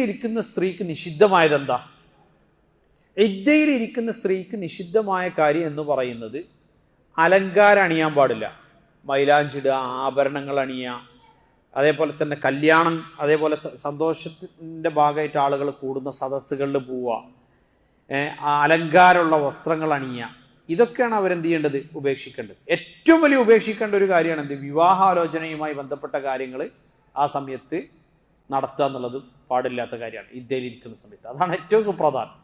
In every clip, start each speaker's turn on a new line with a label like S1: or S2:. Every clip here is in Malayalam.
S1: ഇരിക്കുന്ന സ്ത്രീക്ക് നിഷിദ്ധമായത് എന്താ ഇരിക്കുന്ന സ്ത്രീക്ക് നിഷിദ്ധമായ കാര്യം എന്ന് പറയുന്നത് അലങ്കാരം അണിയാൻ പാടില്ല. മൈലാഞ്ചിടുക ആഭരണങ്ങൾ അണിയുക അതേപോലെ തന്നെ കല്യാണം അതേപോലെ സന്തോഷത്തിന്റെ ഭാഗമായിട്ട് ആളുകൾ കൂടുന്ന സദസ്സുകളിൽ പോവുക അലങ്കാരമുള്ള വസ്ത്രങ്ങൾ അണിയുക ഇതൊക്കെയാണ് അവരെന്ത് ചെയ്യേണ്ടത്? ഉപേക്ഷിക്കേണ്ടത്. ഏറ്റവും വലിയ ഉപേക്ഷിക്കേണ്ട ഒരു കാര്യമാണ് എന്ത്? വിവാഹാലോചനയുമായി ബന്ധപ്പെട്ട കാര്യങ്ങൾ ആ സമയത്ത് നടത്തുക എന്നുള്ളത് പാടില്ലാത്ത കാര്യമാണ്. ഇന്ത്യയിൽ ഇരിക്കുന്ന സമയത്ത്. അതാണ് ഏറ്റവും സുപ്രധാനം.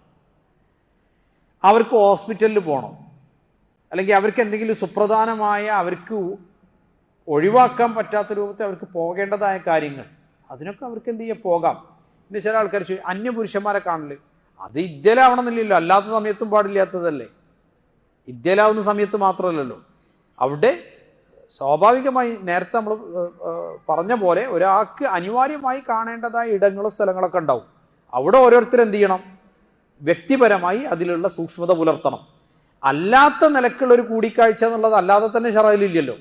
S1: അവർക്ക് ഹോസ്പിറ്റലിൽ പോകണം. അല്ലെങ്കിൽ അവർക്ക് എന്തെങ്കിലും സുപ്രധാനമായ അവർക്ക് ഒഴിവാക്കാൻ പറ്റാത്ത രൂപത്തിൽ അവർക്ക് പോകേണ്ടതായ കാര്യങ്ങൾ. അതിനൊക്കെ അവർക്ക് എന്ത് ചെയ്യാം? പോകാം. പിന്നെ ചില ആൾക്കാർ ചോദിക്കും അന്യപുരുഷന്മാരെ കാണൽ. അത് ഇന്ത്യയിലാവണമെന്നില്ലല്ലോ. അല്ലാത്ത സമയത്തും പാടില്ലാത്തതല്ലേ. ഇന്ത്യയിലാവുന്ന സമയത്ത് മാത്രമല്ലല്ലോ. അവിടെ സ്വാഭാവികമായി നേരത്തെ നമ്മൾ പറഞ്ഞ പോലെ ഒരാൾക്ക് അനിവാര്യമായി കാണേണ്ടതായ ഇടങ്ങളും സ്ഥലങ്ങളൊക്കെ ഉണ്ടാവും. അവിടെ ഓരോരുത്തർ എന്ത് ചെയ്യണം? വ്യക്തിപരമായി അതിലുള്ള സൂക്ഷ്മത പുലർത്തണം. അല്ലാത്ത നിലക്കുള്ള ഒരു കൂടിക്കാഴ്ച എന്നുള്ളത് അല്ലാതെ തന്നെ ഷറയിലില്ലല്ലോ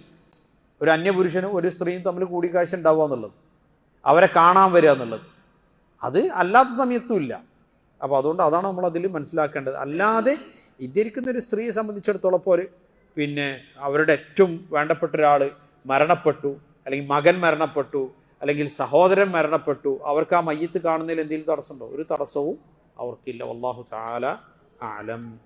S1: ഒരു അന്യപുരുഷനും ഒരു സ്ത്രീയും തമ്മിൽ കൂടിക്കാഴ്ച ഉണ്ടാവുക എന്നുള്ളത്. അവരെ കാണാൻ വരിക എന്നുള്ളത്. അത് അല്ലാത്ത സമയത്തും ഇല്ല. അപ്പോൾ അതുകൊണ്ട് അതാണ് നമ്മൾ അതിൽ മനസ്സിലാക്കേണ്ടത്. അല്ലാതെ ഇതിരിക്കുന്ന ഒരു സ്ത്രീയെ സംബന്ധിച്ചിടത്തോളം ഇപ്പോൾ ഒരു പിന്നെ അവരുടെ ഏറ്റവും വേണ്ടപ്പെട്ട ഒരാൾ മരണപ്പെട്ടു അല്ലെങ്കിൽ മകൻ മരണപ്പെട്ടു അല്ലെങ്കിൽ സഹോദരൻ മരണപ്പെട്ടു. അവർക്ക് ആ മയ്യത്ത് കാണുന്നതിൽ എന്തെങ്കിലും തടസ്സമുണ്ടോ? ഒരു തടസ്സവും അവർക്കില്ല. അള്ളാഹു താല ആലം